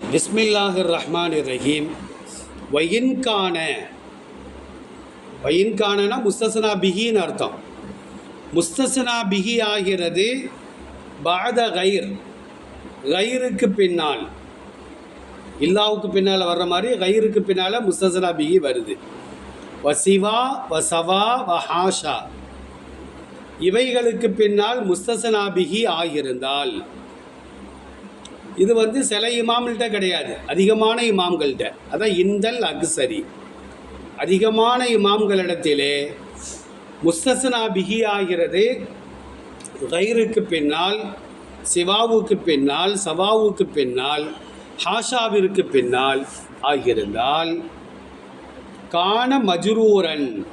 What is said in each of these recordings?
பிஸ்மில்லாஹிர் ரஹ்மான் ரஹீம் வயின்கான வயின்கானனா முஸ்தசனா பிகின்னு அர்த்தம். முஸ்தசனா பிகி ஆகிறது பாத கைர் கயிருக்கு பின்னால். இல்லாவுக்கு பின்னால் வர்ற மாதிரி கயிருக்கு பின்னால் முஸ்தசனா பிகி வருது. வசிவா வசவா வஹாஷா. இவைகளுக்கு பின்னால் முஸ்தசனா பிகி ஆகியிருந்தால். இது வந்து சில இமாம்கள்ட்ட கிடையாது. அதிகமான இமாம்கள்ட்ட. அதான் இந்தல் அக்சரி. அதிகமான இமாம்களிடத்திலே முஸ்தசனா பிகி ஆகிறது. கயிறுக்கு பின்னால் சிவாவுக்கு பின்னால் சவாவுக்கு பின்னால் ஹாஷாவிற்கு பின்னால் ஆகியிருந்தால் கான மஜ்ரூரன்.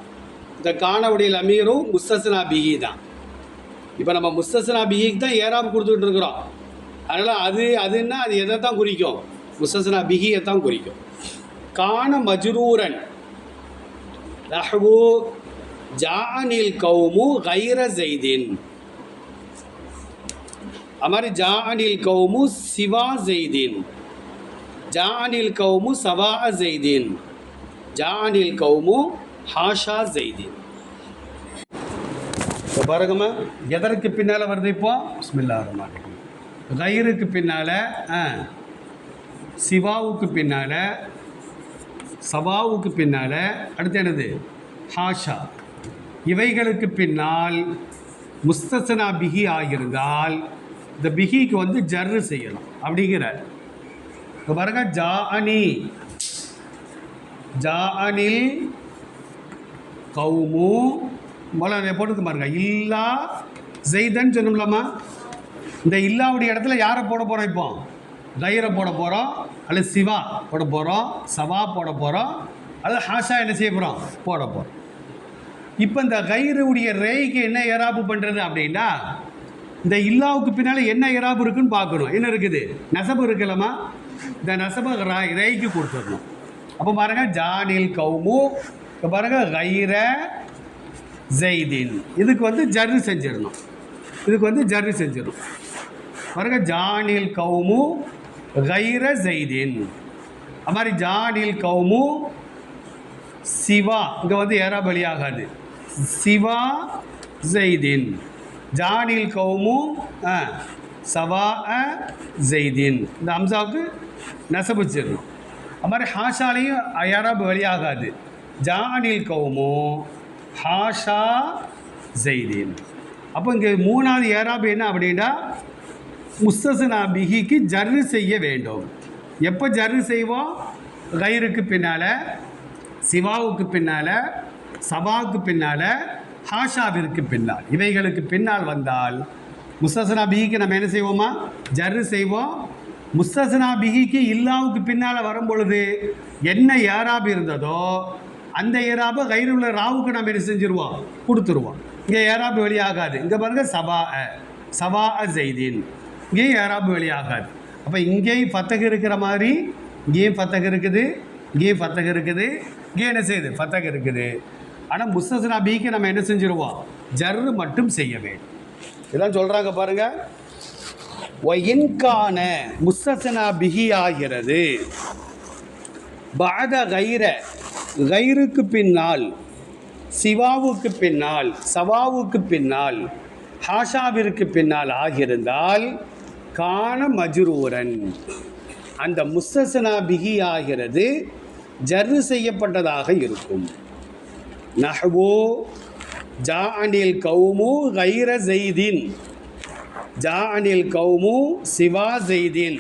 இந்த காணவுடைய அமீரும் முஸ்தசனா பிகி தான். இப்போ நம்ம முஸ்தசனா பிகிக்கு தான் ஏறாமல் கொடுத்துக்கிட்டு இருக்கிறோம். அதனால் அது அதுன்னா அது எதை தான் குறிக்கும்? முசஸ்னா பிகியை தான் குறிக்கும். கான மஜ்ரூரன். ரஹ்வு ஜானில் கௌமு கைர ஜெய்தின். அமாரி ஜானில் கௌமு சிவா ஜெய்தின். ஜானில் கௌமு சவா ஜெய்தின். ஜானில் கௌமு ஹாஷா ஜெய்தின். இப்போ பாருங்கம்மா எதற்கு பின்னால் வருது இப்போ? பிஸ்மில்லா ரஹ்மான் ரயிருக்கு பின்னால் ஆ சிவாவுக்கு பின்னால் சபாவுக்கு பின்னால் அடுத்து என்னது? ஹாஷா. இவைகளுக்கு பின்னால் முஸ்தசனா பிகி ஆகியிருந்தால் இந்த பிகிக்கு வந்து ஜர்ரு செய்யணும் அப்படிங்கிறார் இப்போ பாருங்க ஜா அனி ஜா அனில் கௌமு. போல போட்டுக்கு பாருங்க. இல்லா ஜெய்தன் சொன்னோம்லாமா இந்த இல்லாவுடைய இடத்துல யாரை போட போகிறோம் இப்போ? கைரை போட போகிறோம் அல்லது சிவா போட போகிறோம் சவா போட போகிறோம் அல்லது ஹாஷா என்ன செய்ய போகிறோம் போட போகிறோம் இப்போ இந்த கயிறுடைய ரேய்க்கு என்ன ஏராப்பு பண்ணுறது அப்படின்னா இந்த இல்லாவுக்கு பின்னால் என்ன ஏராப்பு இருக்குன்னு பார்க்கணும். என்ன இருக்குது? நெசப்பு இருக்கலாமா? இந்த நெசபை ரா- ரேய்க்கு கொடுத்துடணும். அப்போ பாருங்க ஜானில் கவுமு இப்போ பாருங்க கைர ஜெய்தீன். இதுக்கு வந்து ஜர்ரு செஞ்சிடணும். இதுக்கு வந்து ஜர்ரு செஞ்சிடணும். பாருங்க ஜானில் கௌமு கைர ஜெய்தீன். அது மாதிரி ஜானில் கௌமு சிவா இங்கே வந்து ஏறா பலியாகாது? சிவா ஜெய்தீன். ஜானில் கௌமு ஆ, சவா அ ஜெய்தீன். இந்த அம்சாவுக்கு நெசபிச்சிடணும் அது மாதிரி ஹாஷாலையும் யாராவது வெளியாகாது ஜானில் கௌமு ஹாஷா ஜெய்தீன். அப்போ இங்கே மூணாவது ஏராபு என்ன அப்படின்னா முஸ்தசனா பிகிக்கு ஜர்ரு செய்ய வேண்டும். எப்போ ஜர்ரு செய்வோம் கயிறுக்கு பின்னால் சிவாவுக்கு பின்னால் சபாவுக்கு பின்னால் ஹாஷாவிற்கு பின்னால். இவைகளுக்கு பின்னால் வந்தால் முஸ்தசனா பிகிக்கு நம்ம என்ன செய்வோமா? ஜர்ரு செய்வோம் முஸ்தசனா பிகிக்கு இல்லாவுக்கு பின்னால் வரும் பொழுது என்ன ஏராபு இருந்ததோ அந்த ஏராபை கயிறு உள்ள ராவுக்கு நம்ம என்ன செஞ்சுருவோம்? கொடுத்துருவோம். இங்கே ஏராபு வெளியாகாது இங்கே பாருங்கள் சபா அ சபா அ இங்கேயும் ஏராபு வெளியாகாது அப்போ இங்கேயும் ஃபத்தகு இருக்கிற மாதிரி இங்கேயும் ஃபத்தகு இருக்குது இங்கேயும் ஃபத்தகு இருக்குது இங்கேயும் என்ன செய்யுது? ஃபத்தகு இருக்குது. ஆனால் முஸ்தசனா பிக்கு நம்ம என்ன செஞ்சுருவோம்? ஜர்ரு மட்டும் செய்ய வேண்டும். இதெல்லாம் சொல்கிறாங்க பாருங்கள் ஒயின்கான முஸ்தசனா பிகி ஆகிறது. பாத கைர கைருக்கு பின்னால் சிவாவுக்கு பின்னால் சவாவுக்கு பின்னால் ஹாஷாவிற்கு பின்னால் ஆகியிருந்தால் கான மஜுரூரன். அந்த முஸ்தசனா பிகி ஆகிறது ஜர்ரு செய்யப்பட்டதாக இருக்கும். நஹ்வோ ஜாஅனில் கௌமு கைர ஜெய்தின் ஜாஅனில் கௌமு சிவா ஜெய்தின்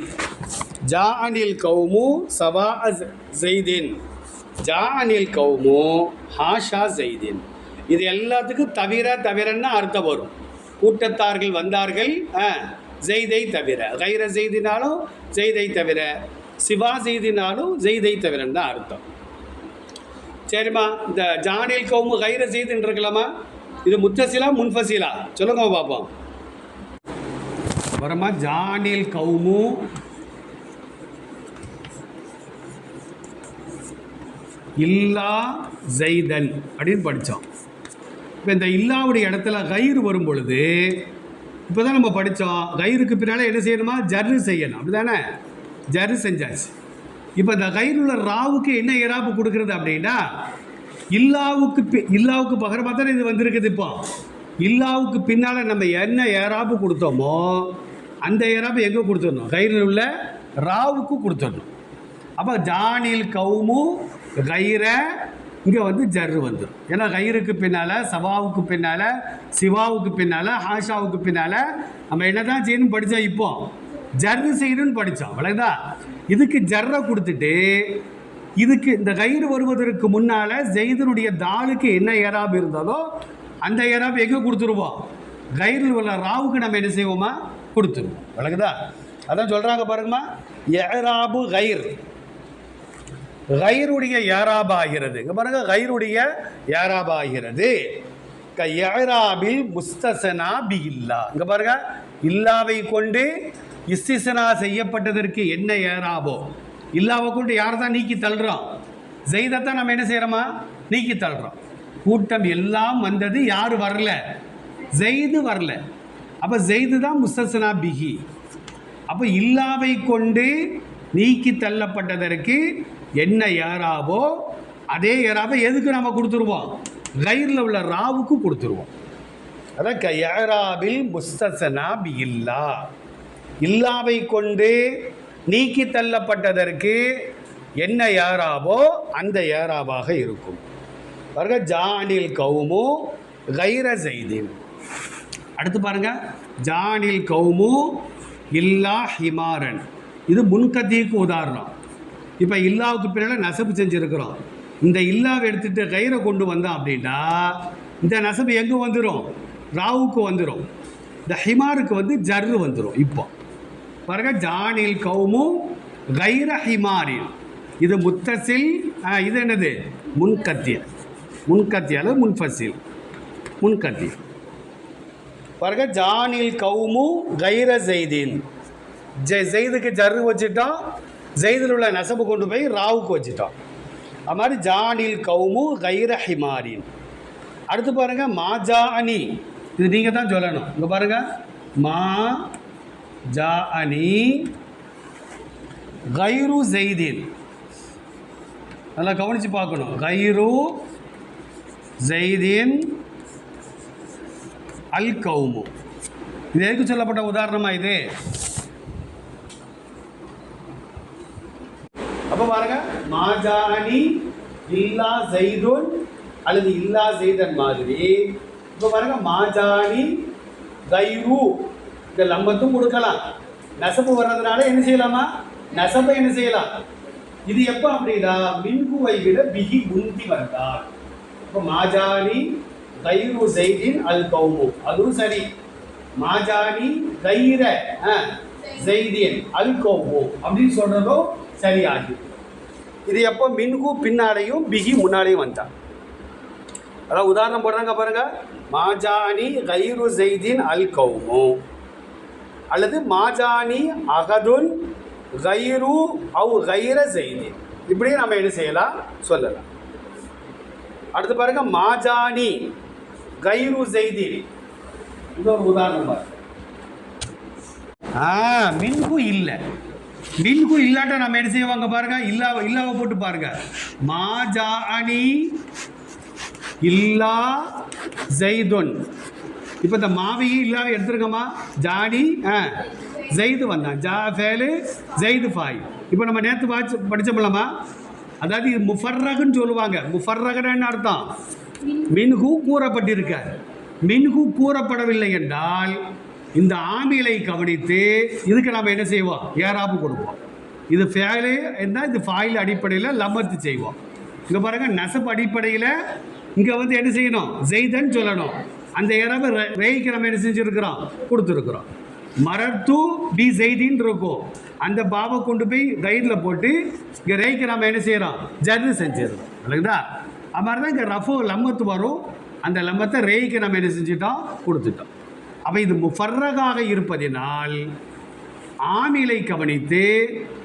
ஜாஅனில் கௌமு சவா ஜெய்தின் ஜாஅனில் கௌமு ஹாஷா ஜெய்தின் இது எல்லாத்துக்கும் தவிர தவிரன்னா அர்த்தம் வரும். கூட்டத்தார்கள் வந்தார்கள் ஆ, ஜெய்தை தவிர. கைர செய்தினாலும் ஜெய்தை தவிர. சிவா செய்தினாலும் ஜெய்தை தவிரன்னு தான் அர்த்தம். சரிம்மா இந்த ஜானில் கௌமு கைர செய்தின்னு இருக்கலாமா இது முத்தசிலா முன்ஃபசிலா? சொல்லுங்க பார்ப்போம் அப்புறமா ஜானில் கவுமு. இல்லா ஜெய்தன் அப்படின்னு படித்தோம் இப்போ இந்த இல்லாவுடைய இடத்துல கயிறு வரும் பொழுது இப்போ தான் நம்ம படித்தோம் கயிறுக்கு பின்னால் என்ன செய்யணுமா? ஜர்ரு செய்யணும். அப்படி தானே ஜரு செஞ்சாச்சு. இப்போ இந்த கயிறு உள்ள ராவுக்கு என்ன ஏராப்பு கொடுக்குறது அப்படின்னா இல்லாவுக்கு பி- இல்லாவுக்கு பகரமாக தானே இது வந்திருக்குது இப்போ. இல்லாவுக்கு பின்னால் நம்ம என்ன ஏராப்பு கொடுத்தோமோ அந்த ஏராப்பு எங்கே கொடுத்துடணும்? கயிறில் உள்ள ராவுக்கு கொடுத்துடணும். அப்போ ஜானில் கவுமு கயிறை இங்கே வந்து ஜர்ரு வந்துடும் ஏன்னா கயிறுக்கு பின்னால் சவாவுக்கு பின்னால் சிவாவுக்கு பின்னால் ஹாஷாவுக்கு பின்னால் நம்ம என்ன தான் செய்யணும்னு படித்தோம் இப்போ? ஜர்ரு செய்யணும்னு படித்தோம் அவ்வளோதா இதுக்கு ஜர்ரை கொடுத்துட்டு இதுக்கு இந்த கயிறு வருவதற்கு முன்னால் ஜெயிதனுடைய தாளுக்கு என்ன ஏராப் இருந்தாலோ அந்த ஏராப் எங்கே கொடுத்துருவோம்? கயிறில் உள்ள ராவுக்கு நம்ம என்ன செய்வோமா? கொடுத்துருவோம். விளக்குதா அதான் சொல்கிறாங்க பாருங்கம்மா. ஏராபு கயிர் கயிறுடைய யாராபாகிறது ஆகிறது பாருங்க கயிறுடைய யாராபாகிறது ஆகிறது க முஸ்தசனா பி இல்லா இங்கே பாருங்க இல்லாவை கொண்டு இஸ்திசனா செய்யப்பட்டதற்கு என்ன ஏராபோ? இல்லாவை கொண்டு யார் தான் நீக்கி தள்ளுறோம்? ஜெய்தத்தான் நம்ம என்ன செய்கிறோமா நீக்கி தள்ளுறோம். கூட்டம் எல்லாம் வந்தது யார் வரல? ஜெய்து வரல. அப்போ ஜெய்து தான் முஸ்தசனா பிகி அப்போ இல்லாவை கொண்டு நீக்கி தள்ளப்பட்டதற்கு என்ன ஏறாவோ அதே ஏறாவை எதுக்கு நம்ம கொடுத்துருவோம்? கயிறில் உள்ள ராவுக்கு கொடுத்துருவோம். அதான் க முஸ்தசனா பி இல்லா இல்லாவை கொண்டு நீக்கி தள்ளப்பட்டதற்கு என்ன ஏறாவோ அந்த ஏறாவாக இருக்கும். பாருங்க ஜானில் கவுமு கைர செய்தின். அடுத்து பாருங்க ஜானில் கவுமு இல்லா ஹிமாரன். இது முன்கத்திக்கு உதாரணம். இப்போ இல்லாவுக்கு பின்னால் நசப்பு செஞ்சுருக்கிறோம். இந்த இல்லாவை எடுத்துகிட்டு கயிறை கொண்டு வந்தோம் அப்படின்னா இந்த நசப்பு எங்கே வந்துடும் ராவுக்கு வந்துடும் இந்த ஹிமாருக்கு வந்து ஜர்ரு வந்துடும் இப்போ. பாருங்க ஜானில் கவுமும் கைர ஹிமாரில். இது முத்தசில் இது என்னது? முன்கத்திய முன்கத்திய அல்லது முன்ஃபசில் முன்கத்தி பாருங்க ஜானில் கவுமு கைர ஜெய்தீன் ஜெ ஜெய்துக்கு ஜர்ரு வச்சுட்டோம். ஜெய்தில் உள்ள நெசப்பு கொண்டு போய் ராவுக்கு வச்சுட்டோம் அது மாதிரி ஜானில் கவுமு கைர ஹிமாரின். அடுத்து பாருங்க மாஜா அனி இது நீங்கள் தான் சொல்லணும். இங்கே பாருங்க மா ஜா அனி கைரு ஜெய்தீன். நல்லா கவனித்து பார்க்கணும். கைரு ஜெய்தீன் அல் கவுமு இது எதுக்கு சொல்லப்பட்ட உதாரணமாக இது? பாருங்க. மாஜானி இல்லா ஜெய்துன் அல்லது இல்லா ஜெய்தன் மாதிரி. இப்போ பாருங்க மாஜானி கைரு இந்த லம்பத்தும் கொடுக்கலாம். நெசப்பு வர்றதுனால என்ன செய்யலாமா? நெசப்பை என்ன செய்யலாம்? இது எப்போ அப்படின்னா மின்குவை விட பிகி முந்தி வந்தால். இப்போ மாஜானி கைரு ஜெய்தின் அல் கௌமு. அதுவும் சரி. மாஜானி கைர ஜெய்தின் அல் கௌமு. அப்படின்னு சொல்றதும் சரியாகி இது எப்போ? மின்கு பின்னாலையும் பிகி முன்னாலையும் வந்தான் அதான் உதாரணம் போடுறாங்க பாருங்க. மாஜானி கைரு ஜெய்தின் அல் கௌமு. அல்லது மாஜானி அகதுன் கைரு அவ் கைர ஜெய்தின். இப்படியே நம்ம என்ன செய்யலாம்? சொல்லலாம். அடுத்து பாருங்க மாஜானி கைரு ஜெய்தின். இது ஒரு உதாரணம் பாருங்க. ஆ மின்கு இல்லை. மின்கு இல்லாட்டா நம்ம என்ன செய்வாங்க பாருங்க. இல்லா இல்லாவ போட்டு பாருங்க. மாஜானி இல்லா ஜெய்துன் இப்போ இந்த மாவையும் இல்லாவை எடுத்துருக்கோமா ஜானி ஆ ஜெய்து வந்தான் ஜா ஃபேலு ஜெய்து ஃபாய் இப்போ நம்ம நேற்று வாட்ச் படித்தோம்லம்மா அதாவது இது முஃபர்ரகுன்னு சொல்லுவாங்க. முஃபர்ரகன்னு அர்த்தம்? மின்ஹு கூறப்பட்டிருக்க. மின்ஹு கூறப்படவில்லை என்றால் இந்த ஆமிலை கவனித்து இதுக்கு நம்ம என்ன செய்வோம்? ஏறாப்பு கொடுப்போம். இது ஃபேலு என்ன? இது ஃபாயில் அடிப்படையில் லம்மத்து செய்வோம். இங்கே பாருங்க நெசப்பு அடிப்படையில் இங்கே வந்து என்ன செய்யணும்? ஜெய்தன் சொல்லணும். அந்த ஏறாவை ரெய்க்கு நம்ம என்ன செஞ்சுருக்கிறோம்? கொடுத்துருக்குறோம். மரத்து பி செய்தின்னு இருக்கும். அந்த பாவை கொண்டு போய் கைடில் போட்டு இங்கே ரேய்க்கு நம்ம என்ன செய்கிறோம் ஜர்னி செஞ்சிடறோம். இல்லைங்களா? அது மாதிரி தான் இங்கே ரஃபு லம்மத்து வரும். அந்த லம்மத்தை ரேய்க்கு நம்ம என்ன செஞ்சிட்டோம்? கொடுத்துட்டோம். அப்போ இது முஃபர்ரகாக இருப்பதினால் ஆமிலை கவனித்து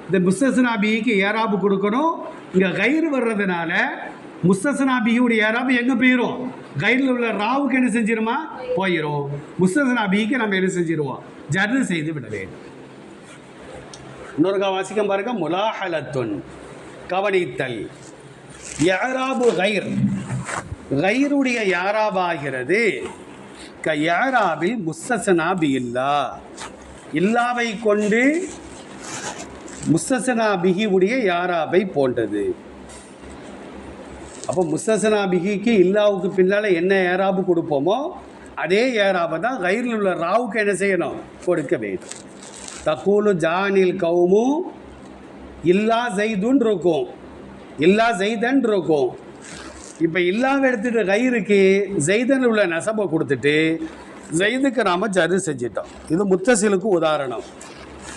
இந்த முஸ்தசனாபிக்கு ஏராபு கொடுக்கணும். இங்கே கயிறு வர்றதுனால முஸ்தசனாபியுடைய ஏராபு எங்கே போயிடும் கயிறில் உள்ள ராவுக்கு என்ன செஞ்சிருமா? போயிடும் முஸ்தசனாபிக்கு நம்ம என்ன செஞ்சிருவோம்? ஜர்னு செய்து விட வேண்டும். இன்னொரு வாசிக்கம் பாருங்க. முலாஹலத்துன் கவனித்தல். யாராபு கயிர். கயிறுடைய யாராபாகிறது க யாராபில் முஸ்தசனா பில்லா இல்லாவை கொண்டு முஸ்தசனா பிகி உடைய யாராபை போன்றது. அப்போ முஸ்தசனா பிகிக்கு இல்லாவுக்கு பின்னால் என்ன ஏராபு கொடுப்போமோ அதே ஏராபை தான் கயிறில் உள்ள ராவுக்கு என்ன செய்யணும்? கொடுக்க வேண்டும். தக்கூலு ஜானில் கவுமு இல்லா ஜெய்துன் இருக்கும் இல்லா ஜெய்தன் இருக்கும் இப்போ இல்லாமல் எடுத்துட்டு கயிறுக்கு ஜெய்தன் உள்ள நெசப்பை கொடுத்துட்டு ஜெய்துக்கு நாம் ஜரு செஞ்சிட்டோம். இது முத்தசிலுக்கு உதாரணம்.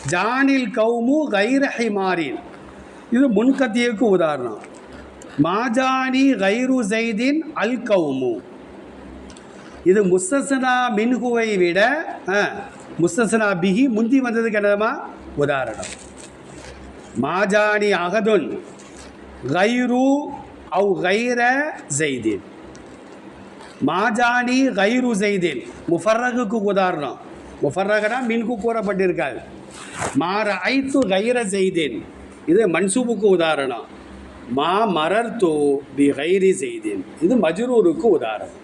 ஜானில் கவுமு கைர ஹிமாரின். இது முன்கத்தியக்கு உதாரணம். மாஜானி கைரு ஜெய்தின் அல் கவுமு இது முஸ்தசனா மின்ஹுவை விட ஆ, முஸ்தசனா பிஹி முந்தி வந்ததுக்கு என்னதுமா? உதாரணம். மாஜானி அகதுன். கைரு அவு கைர ஜெய்தின் மாஜானி கைரு ஜெய்தீன் முஃபர்ரகுக்கு உதாரணம் முஃபர்ரகனா மின்கு கூறப்பட்டிருக்காது மாற ஐத்து கைர ஜெய்தீன் இது மன்சூபுக்கு உதாரணம் மா மரர்த்து பி கைரி ஜெய்தின் இது மஜ்ரூருக்கு உதாரணம்